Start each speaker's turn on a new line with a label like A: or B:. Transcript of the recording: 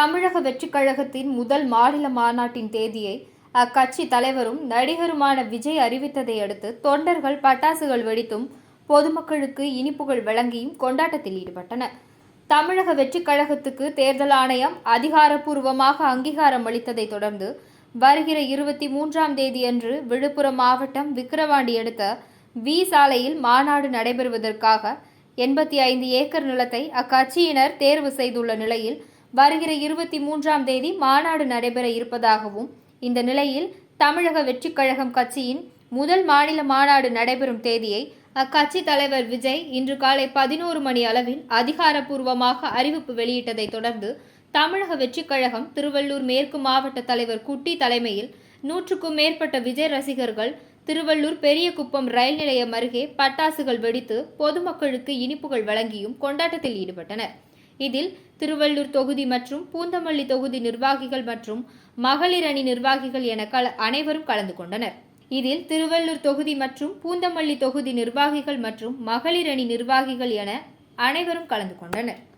A: தமிழக வெற்றிக் கழகத்தின் முதல் மாநில மாநாட்டின் தேதியை அக்கட்சி தலைவரும் நடிகருமான விஜய் அறிவித்ததை அடுத்து தொண்டர்கள் பட்டாசுகள் வெடித்தும் பொதுமக்களுக்கு இனிப்புகள் வழங்கியும் கொண்டாட்டத்தில் ஈடுபட்டனர். தமிழக வெற்றிக் கழகத்துக்கு தேர்தல் ஆணையம் அதிகாரப்பூர்வமாக அங்கீகாரம் அளித்ததை தொடர்ந்து வருகிற இருபத்தி மூன்றாம் தேதியன்று விழுப்புரம் மாவட்டம் விக்கிரவாண்டி அடுத்த வி சாலையில் மாநாடு நடைபெறுவதற்காக எண்பத்தி ஐந்து ஏக்கர் நிலத்தை அக்கட்சியினர் தேர்வு செய்துள்ள நிலையில் வருகிற இருபத்தி மூன்றாம் தேதி மாநாடு நடைபெற இருப்பதாகவும் இந்த நிலையில் தமிழக வெற்றிக் கழகம் கட்சியின் முதல் மாநில மாநாடு நடைபெறும் தேதியை அக்கட்சி தலைவர் விஜய் இன்று காலை பதினோரு மணி அளவில் அதிகாரப்பூர்வமாக அறிவிப்பு வெளியிட்டதை தொடர்ந்து தமிழக வெற்றிக் கழகம் திருவள்ளூர் மேற்கு மாவட்ட தலைவர் குட்டி தலைமையில் நூற்றுக்கும் மேற்பட்ட விஜய் ரசிகர்கள் திருவள்ளூர் பெரியகுப்பம் ரயில் நிலையம் அருகே பட்டாசுகள் வெடித்து பொதுமக்களுக்கு இனிப்புகள் வழங்கியும் கொண்டாட்டத்தில் ஈடுபட்டனர். இதில் திருவள்ளூர் தொகுதி மற்றும் பூந்தமல்லி தொகுதி நிர்வாகிகள் மற்றும் மகளிர் அணி நிர்வாகிகள் என கல அனைவரும் கலந்து கொண்டனர். இதில் திருவள்ளூர் தொகுதி மற்றும் பூந்தமல்லி தொகுதி நிர்வாகிகள் மற்றும் மகளிர் அணி நிர்வாகிகள் என அனைவரும் கலந்து கொண்டனர்.